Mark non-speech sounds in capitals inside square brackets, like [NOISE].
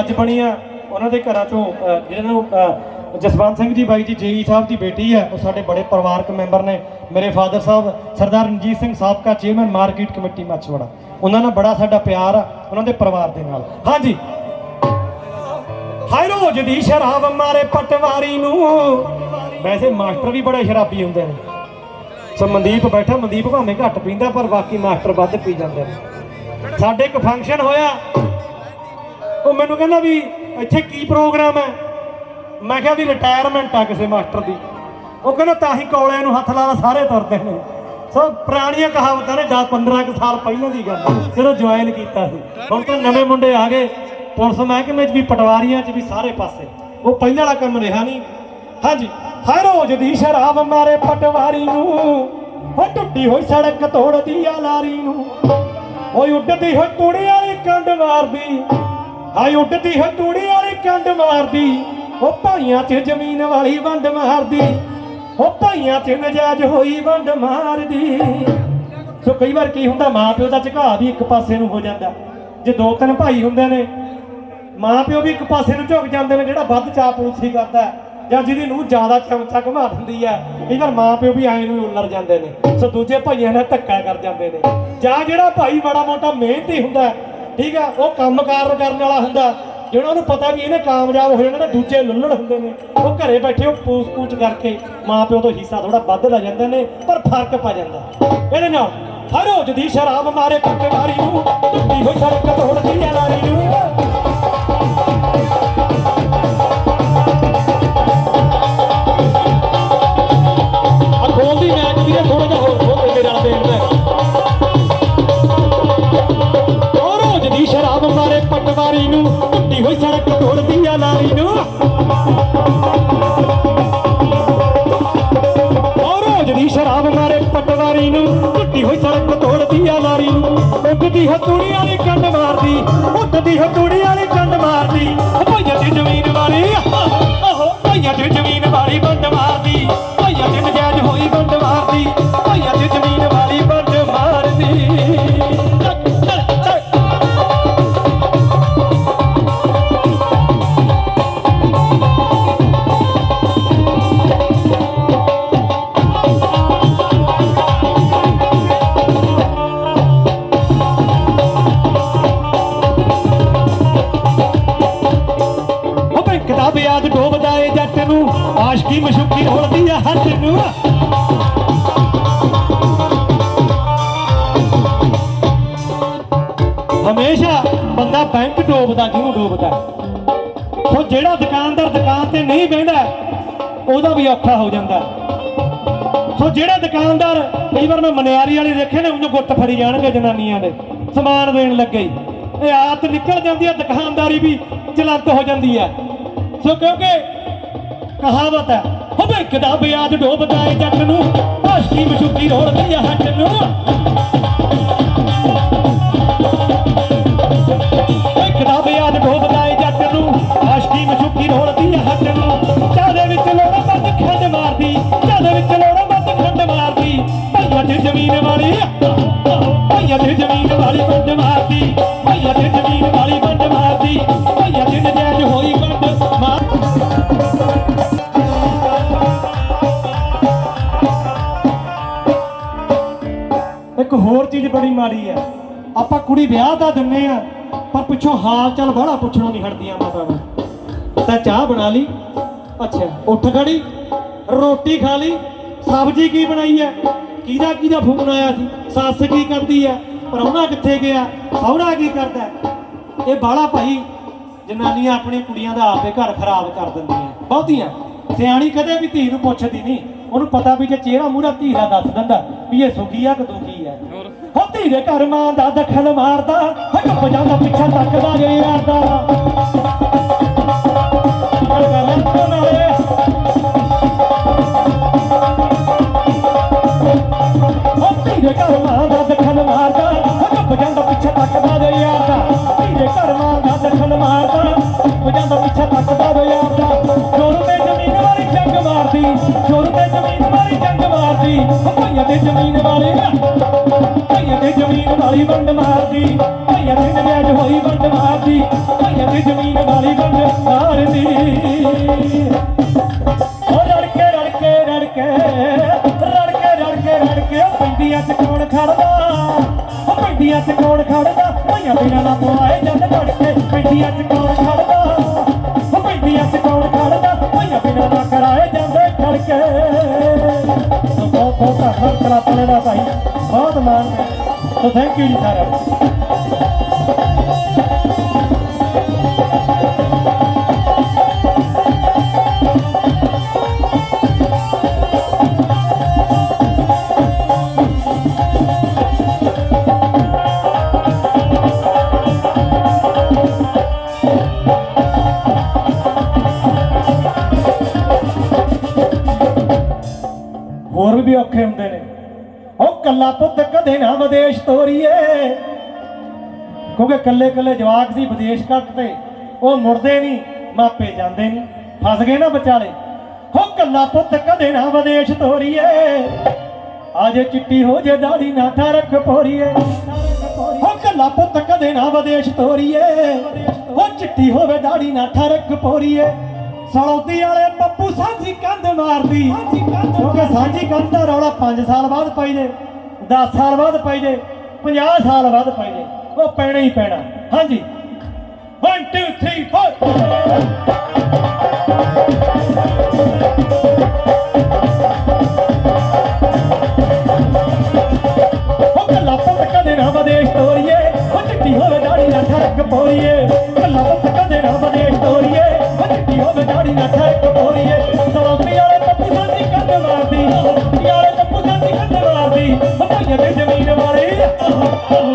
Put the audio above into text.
ਅੱਜ ਬਣੀ ਆ, ਉਹਨਾਂ ਦੇ ਘਰਾਂ ਚੋਂ ਜਿਹਨਾਂ ਨੂੰ ਜਸਵੰਤ ਸਿੰਘ ਜੀ ਬਾਈ ਜੀ, ਜੇਈ ਸਾਹਿਬ ਦੀ ਬੇਟੀ ਹੈ, ਉਹ ਸਾਡੇ ਬੜੇ ਪਰਿਵਾਰਕ ਮੈਂਬਰ ਨੇ। ਮੇਰੇ ਫਾਦਰ ਸਾਹਿਬ, ਸਰਦਾਰ ਰਣਜੀਤ ਸਿੰਘ ਸਾਬਕਾ ਚੇਅਰਮੈਨ ਮਾਰਕੀਟ ਕਮੇਟੀ ਮੱਛਵੜਾ। ਉਹਨਾਂ ਨਾਲ ਬੜਾ ਸਾਡਾ ਪਿਆਰ ਆ, ਉਹਨਾਂ ਦੇ ਪਰਿਵਾਰ ਦੇ ਨਾਲ। ਹਾਂਜੀ। ਹਾਏ ਰੋਜ਼ ਦੀ ਸ਼ਰਾਬ ਮਾਰੇ ਪਟਵਾਰੀ ਨੂੰ। ਵੈਸੇ ਮਾਸਟਰ ਵੀ ਬੜੇ ਸ਼ਰਾਬੀ ਹੁੰਦੇ ਨੇ। ਸੋ ਮਨਦੀਪ ਬੈਠਾ, ਮਨਦੀਪ ਭਾਵੇਂ ਘੱਟ ਪੀਂਦਾ, ਪਰ ਬਾਕੀ ਮਾਸਟਰ ਵੱਧ ਪੀ ਜਾਂਦੇ ਨੇ। ਸਾਡੇ ਇੱਕ ਫੰਕਸ਼ਨ ਹੋਇਆ ਉਹ ਮੈਨੂੰ ਕਹਿੰਦਾ ਵੀ ਇੱਥੇ ਕੀ ਪ੍ਰੋਗਰਾਮ ਹੈ? ਮੈਂ ਕਿਹਾ ਵੀ ਰਿਟਾਇਰਮੈਂਟ ਆ ਕਿਸੇ ਮਾਸਟਰ ਦੀ। ਉਹ ਕਹਿੰਦਾ ਤਾਂ ਹੀ ਕੌਲਿਆਂ ਨੂੰ ਹੱਥ ਲਾਦਾ ਸਾਰੇ ਤੁਰਦੇ ਨੇ। ਸੋ ਪੁਰਾਣੀਆਂ ਕਹਾਵਤਾਂ ਨੇ 10 15 ਕੁ ਸਾਲ ਪਹਿਲਾਂ ਦੀ ਗੱਲ ਜਦੋਂ ਜੁਆਇਨ ਕੀਤਾ ਸੀ। ਹੁਣ ਤਾਂ ਨਵੇਂ ਮੁੰਡੇ ਆ ਗਏ। ਪੁਲਿਸ ਮਹਿਕਮੇ 'ਚ ਵੀ, ਪਟਵਾਰੀਆਂ 'ਚ ਵੀ ਸਾਰੇ ਪਾਸੇ। ਉਹ ਪਹਿਲਾਂ ਵਾਲਾ ਕੰਮ ਰਿਹਾ ਨਹੀਂ। ਹਾਂਜੀ, ਹਰ ਰੋਜ਼ ਦੀ ਸ਼ਰਾਬ ਮਾਰੇ ਪਟਵਾਰੀ ਨੂੰ। ਹੋ ਟੁੱਟੀ ਹੋਈ ਸੜਕ ਤੋੜਦੀ ਆ ਲਾਰੀ ਨੂੰ। ਓਏ ਉੱਡਦੀ ਹੋਈ ਤੂੜੀ ਵਾਲੀ ਕੰਡ ਮਾਰਦੀ। ਹਾਏ ਉੱਡਦੀ ਹੋਈ ਤੂੜੀ ਵਾਲੀ ਕੰਡ ਮਾਰਦੀ, ਉਹ ਭਾਈਆਂ 'ਚ ਜ਼ਮੀਨ ਵਾਲੀ ਵੰਡ ਮਾਰਦੀ, ਉਹ ਭਾਈਆਂ 'ਚ ਨਜਾਇਜ਼ ਹੋਈ ਵੰਡ ਮਾਰਦੀ। ਸੋ ਕਈ ਵਾਰ ਕੀ ਹੁੰਦਾ, ਮਾਂ ਪਿਓ ਦਾ ਝੁਕਾਅ ਵੀ ਇੱਕ ਪਾਸੇ ਨੂੰ ਹੋ ਜਾਂਦਾ। ਜੇ ਦੋ ਤਿੰਨ ਭਾਈ ਹੁੰਦੇ ਨੇ, ਮਾਂ ਪਿਓ ਵੀ ਇੱਕ ਪਾਸੇ ਨੂੰ ਝੁਕ ਜਾਂਦੇ ਨੇ, ਜਿਹੜਾ ਵੱਧ ਚਾਪਲੂਸੀ ਕਰਦਾ ਜਾਂ ਜਿਹਦੀ ਨੂੰ ਜ਼ਿਆਦਾ ਚਮਚਾ ਘੁਮਾ ਦਿੰਦੀ ਹੈ, ਕਈ ਵਾਰ ਮਾਂ ਪਿਓ ਵੀ ਆਏ ਨੂੰ ਹੀ ਉਲਰ ਜਾਂਦੇ ਨੇ। ਸੋ ਦੂਜੇ ਭਾਈਆਂ ਨਾਲ ਧੱਕਾ ਕਰ ਜਾਂਦੇ ਨੇ। ਜਾਂ ਜਿਹੜਾ ਭਾਈ ਬੜਾ ਮੋਟਾ ਮਿਹਨਤੀ ਹੁੰਦਾ ਠੀਕ ਆ, ਉਹ ਕੰਮਕਾਰ ਕਰਨ ਵਾਲਾ ਹੁੰਦਾ। ਜਿਹੜਾ ਉਹਨੂੰ ਪਤਾ ਵੀ ਇਹਨੇ ਕਾਮਯਾਬ ਹੋ ਜਾਣਾ, ਤੇ ਦੂਜੇ ਲੁੱਲੜ ਹੁੰਦੇ ਨੇ। ਉਹ ਘਰੇ ਬੈਠੇ ਉਹ ਪੂਸ ਪੂਚ ਕਰਕੇ ਮਾਂ ਪਿਓ ਤੋਂ ਹਿੱਸਾ ਥੋੜਾ ਵੱਧ ਲੈ ਜਾਂਦੇ ਨੇ, ਪਰ ਫ਼ਰਕ ਪਾ ਜਾਂਦਾ। ਇਹਦੇ ਨਾਲ ਹਰ ਰੋਜ਼ ਦੀ ਸ਼ਰਾਬ ਮਾਰੇ ਪੱਟਵਾਰੀ ਨੂੰ, ਟੁੱਟੀ ਹੋਈ ਸੜਕ ਤੋੜਦੀ ਆ ਲਾਰੀ ਨੂੰ ਹੋਈ ਸੜਕ ਤੋੜਦੀ ਆ ਲਾਰੀ ਨੂੰ? ਰੋਜ਼ ਦੀ ਸ਼ਰਾਬ ਮਾਰੇ ਪਟਵਾਰੀ ਨੂੰ। ਟੁੱਟੀ ਹੋਈ ਸੜਕ ਤੋੜਦੀ ਆ ਲਾਰੀ ਨੂੰ। ਉੱਡਦੀ ਹਤੂੜੀ ਵਾਲੀ ਕੰਡ ਮਾਰਦੀ। ਉੱਡਦੀ ਹਤੂੜੀ ਵਾਲੀ ਨੂੰ ਮਸ਼ੁਕੀ ਰੋਲਦੀ ਆ ਹੱਥ ਨੂੰ। ਹਮੇਸ਼ਾ ਬੰਦਾ ਬੈਂਕ ਡੋਬਦਾ, ਕਿਉਂ ਡੋਬਦਾ? ਉਹ ਜਿਹੜਾ ਦੁਕਾਨਦਾਰ ਦੁਕਾਨ ਤੇ ਨਹੀਂ ਬਹਿੰਦਾ, ਉਹਦਾ ਵੀ ਔਖਾ ਹੋ ਜਾਂਦਾ। ਸੋ ਜਿਹੜਾ ਦੁਕਾਨਦਾਰ, ਕਈ ਵਾਰ ਮੈਂ ਮਨਿਆਰੀ ਵਾਲੇ ਦੇਖੇ ਨੇ, ਉਹਨੂੰ ਗੁੱਟ ਫੜੀ ਜਾਣਗੇ ਜਨਾਨੀਆਂ ਦੇ। ਸਮਾਨ ਦੇਣ ਲੱਗੇ ਇਹ ਆਦਤ ਨਿਕਲ ਜਾਂਦੀ ਹੈ ਦੁਕਾਨਦਾਰੀ ਵੀ ਚਲੰਤ ਹੋ ਜਾਂਦੀ ਹੈ ਸੋ ਕਿਉਂਕਿ ਕਹਾਵਤ ਹੈ। ਹੋ ਬੈਂਕ ਦਾ ਵਿਆਜ ਡੋਬਦਾ ਏ ਜੱਟ ਨੂੰ। ਆਸ਼ਕੀ ਮਸ਼ੁਕੀ ਰੋੜਦੀ ਆ ਹੱਟ ਨੂੰ। ਬੈਂਕ ਦਾ ਵਿਆਜ ਡੋਬਦਾ ਏ ਜੱਟ ਨੂੰ। ਆਸ਼ਕੀ ਮਸ਼ੁਕੀ ਰੋੜਦੀ ਆ ਹੱਟ ਨੂੰ। ਚਾਦੇ ਵਿੱਚ ਲੋੜਾ ਵੱਧ ਖੰਡ ਮਾਰਦੀ। ਚਾਦੇ ਵਿੱਚ ਲੋੜਾ ਬੱਦ ਖੰਡ ਮਾਰਦੀ। ਭਈਆ ਤੇ ਜ਼ਮੀਨ ਵਾਲੀ ਹੋਰ ਚੀਜ਼ ਬੜੀ ਮਾੜੀ ਹੈ। ਆਪਾਂ ਕੁੜੀ ਵਿਆਹ ਦਾ ਦਿੰਨੇ ਆ, ਪਰ ਪਿੱਛੋਂ ਹਾਲ ਚਾਲ ਬੜਾ ਪੁੱਛਣੋਂ ਨਹੀਂ ਹਟਦੀਆਂ ਮਾਤਾਵਾਂ ਤਾਂ ਚਾਹ ਬਣਾ ਲਈ। ਅੱਛਾ, ਉੱਠ ਖੜੀ, ਰੋਟੀ ਖਾ ਲਈ। ਸਬਜ਼ੀ ਕੀ ਬਣਾਈ ਹੈ? ਕਿਹਦਾ ਕਿਹਦਾ ਫੋਨ ਆਇਆ ਸੀ? ਸੱਸ ਕੀ ਕਰਦੀ ਹੈ? ਪਰੌਣਾ ਕਿੱਥੇ ਗਿਆ? ਸਹੁਰਾ ਕੀ ਕਰਦਾ ਇਹ ਬਾਲਾ ਭਾਈ ਜਨਾਨੀਆਂ ਆਪਣੀ ਕੁੜੀਆਂ ਦਾ ਆਪੇ ਘਰ ਖਰਾਬ ਕਰ ਦਿੰਦੀਆਂ ਬਹੁਤੀਆਂ। ਸਿਆਣੀ ਕਦੇ ਵੀ ਧੀ ਨੂੰ ਪੁੱਛਦੀ ਨਹੀਂ। ਉਹਨੂੰ ਪਤਾ ਵੀ ਜੇ ਚਿਹਰਾ ਮੂਹਰਾ ਧੀ ਦਾ ਦੱਸ ਦਿੰਦਾ ਵੀ ਇਹ ਸੁਖੀ ਆ ਕਿ ਦੁਖੀ ਹੋ ਧੀ ਦੇ ਘਰ ਮਾਂ ਦਾ ਦਖਲ ਮਾਰਦਾ ਹੋ ਚੁੱਪ ਜਾਂਦਾ ਪਿੱਛਾ ਤੱਕਦਾ ਜੇ ਯਾਰਦਾ ਗੱਲ ਧੀਰੇ ਘਰ ਮਾਂ ਦਾ ਦਖਲ ਮਾਰਦਾ ਉਹ ਚੁੱਪ ਜਾਂਦਾ ਪਿੱਛੇ ਤੱਕਦਾ ਜੋ ਯਾਰ ਵਾਲੀ ਵੰਡ ਮਾਰਦੀ, ਭਾਈਆਂ ਤੇ ਨਜਾਇਜ਼ ਹੋਈ ਵੰਡ ਮਾਰਦੀ, ਭਾਈਆਂ ਤੇ ਜ਼ਮੀਨ ਵਾਲੀ ਵਾਲੀ ਮਾਰਦੀ। ਓ ਰੜਕੇ ਰੜਕੇ ਰੜਕੇ ਰੜਕੇ ਰੜਕੇ ਰੜਕੇ ਪਿੰਡੀਆਂ ਚ ਕੌਣ ਖੜਦਾ? ਓ ਪਿੰਡੀਆਂ ਚ ਕੌਣ ਖੜਦਾ? ਭਈਆ ਬਿਨਾਂ ਨਾ ਪਵਾਏ ਜਦ ਲੜਕੇ ਪਿੰਡੀਆਂ ਚ ਕੌਣ ਖੜਦਾ? ਓ ਪਿੰਡੀਆਂ ਚ ਕੌਣ ਖੜਦਾ? ਭਈਆ ਬਿਨਾਂ ਨਾ ਕਰਾਏ ਜਾਂਦੇ ਖੜਕੇ ਸੋ ਬਹੁਤ ਬਹੁਤ ਧੰਨਵਾਦ ਕਲਾਪਾਲੇ ਦਾ ਭਾਈ, ਬਹੁਤ ਮਾਣ। ਸੋ ਥੈਂਕ ਯੂ ਜੀ ਸਾਰਿਆਂ ਨੂੰ ਹੋਰ ਵੀ ਔਖੇ ਹੁੰਦੇ ਨੇ ਉਹ ਕੱਲਾ ਪੁੱਤ ਕਦੇ ਨਾ ਵਿਦੇਸ਼ ਤੋਰੀਏ। ਕਿਉਂਕਿ ਕੱਲੇ ਕੱਲੇ ਜਵਾਕ ਸੀ ਵਿਦੇਸ਼ ਕੱਟਦੇ ਉਹ ਮੁੜਦੇ ਨਹੀਂ ਮਾਪੇ ਜਾਂਦੇ ਨਹੀਂ ਫਸ ਗਏ ਨਾ ਵਿਚਾਲੇ। ਉਹ ਕੱਲਾ ਪੁੱਤ ਕਦੇ ਨਾ ਵਿਦੇਸ਼ ਤੋਰੀਏ। ਆਜੇ ਚਿੱਟੀ ਹੋ ਜੇ ਦਾੜੀ ਨਾ ਰੱਖ ਪੋਰੀਏ। ਉਹ ਕੱਲਾ ਪੁੱਤ ਕਦੇ ਨਾ ਵਿਦੇਸ਼ ਤੋਰੀਏ। ਉਹ ਚਿੱਟੀ ਹੋਵੇ ਦਾੜੀ ਨਾ ਠਰਕ ਪੋਰੀਏ। ਸਲੌਤੀ ਵਾਲੇ ਪੱਪੂ ਸਾਂਝੀ ਕੰਧ ਮਾਰਦੀ। ਕਿਉਂਕਿ ਸਾਂਝੀ ਕੰਧ ਦਾ ਰੌਲਾ 5 ਸਾਲ ਬਾਅਦ ਪਈ ਜੇ 10 ਸਾਲ ਬਾਅਦ ਪਈ ਜੇ 50 ਸਾਲ ਬਾਅਦ ਪਈ ਜੇ, ਉਹ ਪੈਣਾ ਹੀ ਪੈਣਾ। ਹਾਂਜੀ। 1 2 3 4 ਉਹ ਤੋਰੀਏ, ਉਹ ਚਿੱਟੀ ਹੋਵੇ ਦਾੜੀ ਨਾ ਠਰਕ ਪੋਰੀਏ। ਕੱਲਾ ਪੁੱਤ ਕਦੇ ਨਾ ਵਿਦੇਸ਼ ਤੋਰੀਏ, ਉਹ ਚਿੱਟੀ ਹੋਵੇ ਦਾੜੀ ਨਾ ਠਰਕ ਵਾਲੇ [LAUGHS]